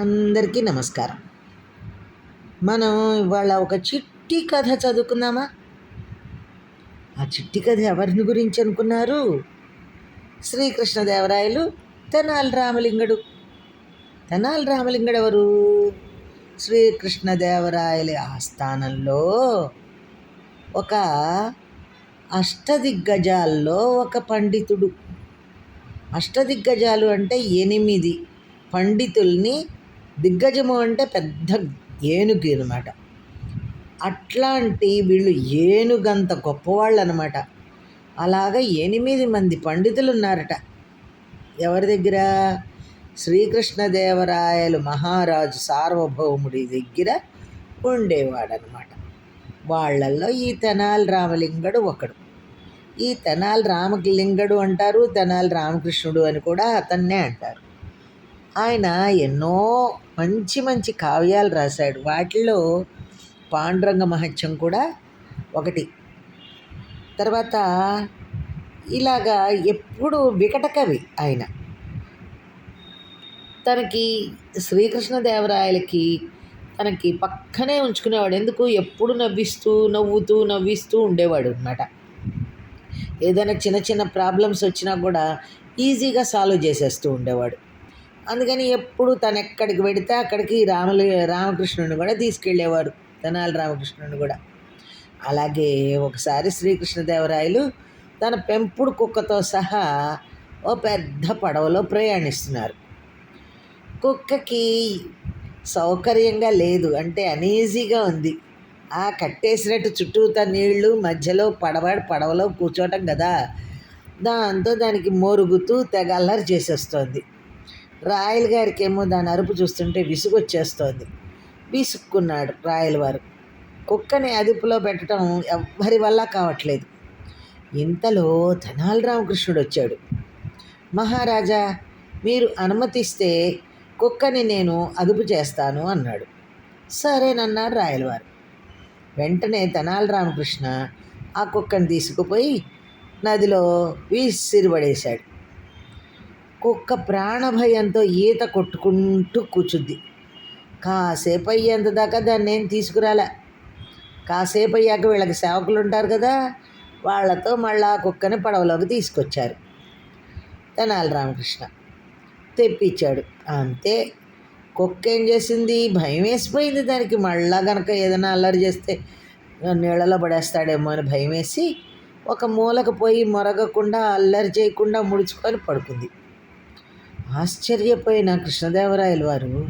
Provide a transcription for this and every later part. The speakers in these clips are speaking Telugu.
అందరికీ నమస్కారం. మనం ఇవాళ ఒక చిట్టి కథ చదువుకుందామా? ఆ చిట్టి కథ ఎవరిని గురించి అనుకున్నారు? శ్రీకృష్ణదేవరాయలు తెనాలి రామలింగడు. తెనాలి రామలింగడు ఎవరు శ్రీకృష్ణదేవరాయల ఆస్థానంలో ఒక అష్టదిగ్గజాల్లో ఒక పండితుడు. అష్టదిగ్గజాలు అంటే ఎనిమిది పండితుల్ని దిగ్గజము అంటే పెద్ద ఏనుగు అనమాట అట్లాంటి వీళ్ళు ఏనుగంత గొప్పవాళ్ళు అనమాట అలాగ ఎనిమిది మంది పండితులు ఉన్నారట ఎవరి దగ్గర? శ్రీకృష్ణదేవరాయలు మహారాజు సార్వభౌముడి దగ్గర ఉండేవాడనమాట. వాళ్ళల్లో ఈ తెనాలి రామలింగడు ఒకడు. ఈ తెనాలి రామలింగడు అంటారు తెనాలి రామకృష్ణుడు అని కూడా అతన్నే అంటారు. ఆయన ఎన్నో మంచి మంచి కావ్యాలు రాశాడు. వాటిలో పాండురంగ మహత్యం కూడా ఒకటి. తర్వాత ఇలాగా ఎప్పుడు వికట కవి ఆయన. తనకి శ్రీకృష్ణదేవరాయలకి తనకి పక్కనే ఉంచుకునేవాడు. ఎందుకు? ఎప్పుడు నవ్విస్తూ నవ్వుతూ నవ్విస్తూ ఉండేవాడు అనమాట ఏదైనా చిన్న చిన్న ప్రాబ్లమ్స్ వచ్చినా కూడా ఈజీగా సాల్వ్ చేసేస్తూ ఉండేవాడు. అందుకని ఎప్పుడు తను ఎక్కడికి పెడితే అక్కడికి రాములు రామకృష్ణుని కూడా తీసుకెళ్ళేవారు. తెనాలి రామకృష్ణుని కూడా. అలాగే ఒకసారి శ్రీకృష్ణదేవరాయలు తన పెంపుడు కుక్కతో సహా ఓ పెద్ద పడవలో ప్రయాణిస్తున్నారు. కుక్కకి సౌకర్యంగా లేదు. అంటే అనీజీగా ఉంది. ఆ కట్టేసినట్టు చుట్టూతా నీళ్ళు మధ్యలో పడవ పడవలో కూర్చోవటం కదా. దాంతో దానికి మొరుగుతూ తెగ అల్లరి రాయల్ గారికి ఏమో దాని అరుపు చూస్తుంటే విసుగొచ్చేస్తోంది. విసుక్కున్నాడు రాయల్ వారు. కుక్కని అదుపులో పెట్టడం ఎవ్వరి వల్ల కావట్లేదు. ఇంతలో తెనాలి రామకృష్ణుడు వచ్చాడు మహారాజా మీరు అనుమతిస్తే కుక్కని నేను అదుపు చేస్తాను అన్నాడు. సరేనన్నారు రాయలవారు వెంటనే తెనాలి రామకృష్ణ ఆ కుక్కని తీసుకుపోయి నదిలో విసిరిపడేశాడు కుక్క ప్రాణభయంతో ఈత కొట్టుకుంటూ కూర్చుద్ది కాసేపు అయ్యేంత దాకా దాన్ని ఏం తీసుకురాలే. కాసేపు అయ్యాక వీళ్ళకి సేవకులు ఉంటారు కదా వాళ్ళతో మళ్ళీ ఆ కుక్కని పడవలోకి తీసుకొచ్చారు. తెనాలి రామకృష్ణ తెప్పించాడు. అంతే. కుక్క ఏం చేసింది? భయం వేసిపోయింది దానికి. మళ్ళా కనుక ఏదైనా అల్లరి చేస్తే నీళ్ళలో పడేస్తాడేమో అని భయం వేసి ఒక మూలకు పోయి మొరగకుండా అల్లరి చేయకుండా ముడుచుకొని పడుకుంది. ఆశ్చర్యపోయిన కృష్ణదేవరాయలు వారు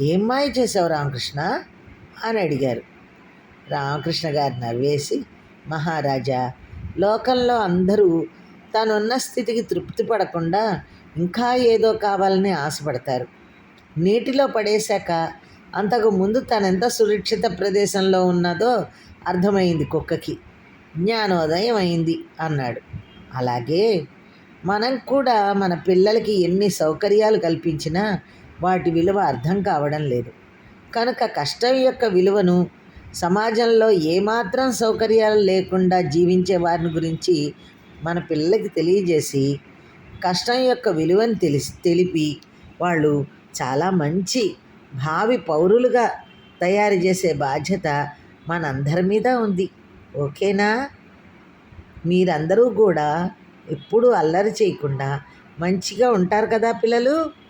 ఏం మాయ చేశావు రామకృష్ణ? అని అడిగారు. రామకృష్ణ గారు నవ్వేసి మహారాజా లోకంలో అందరూ తనున్న స్థితికి తృప్తి పడకుండా ఇంకా ఏదో కావాలని ఆశపడతారు. నీటిలో పడేశాక అంతకు ముందు తనెంత సురక్షిత ప్రదేశంలో ఉన్నదో అర్థమైంది కుక్కకి. జ్ఞానోదయం అయింది అన్నాడు. అలాగే మనం కూడా మన పిల్లలకి ఎన్ని సౌకర్యాలు కల్పించినా వాటి విలువ అర్థం కావడం లేదు. కనుక కష్టం యొక్క విలువను సమాజంలో ఏమాత్రం సౌకర్యాలు లేకుండా జీవించే వారిని గురించి మన పిల్లలకి తెలియజేసి కష్టం యొక్క విలువను తెలిసి తెలిపి వాళ్ళు చాలా మంచి భావి పౌరులుగా తయారు చేసే బాధ్యత మనందరి మీద ఉంది. ఓకేనా? మీరందరూ కూడా ఎప్పుడూ అల్లరి చేయకుండా మంచిగా ఉంటారు కదా పిల్లలు?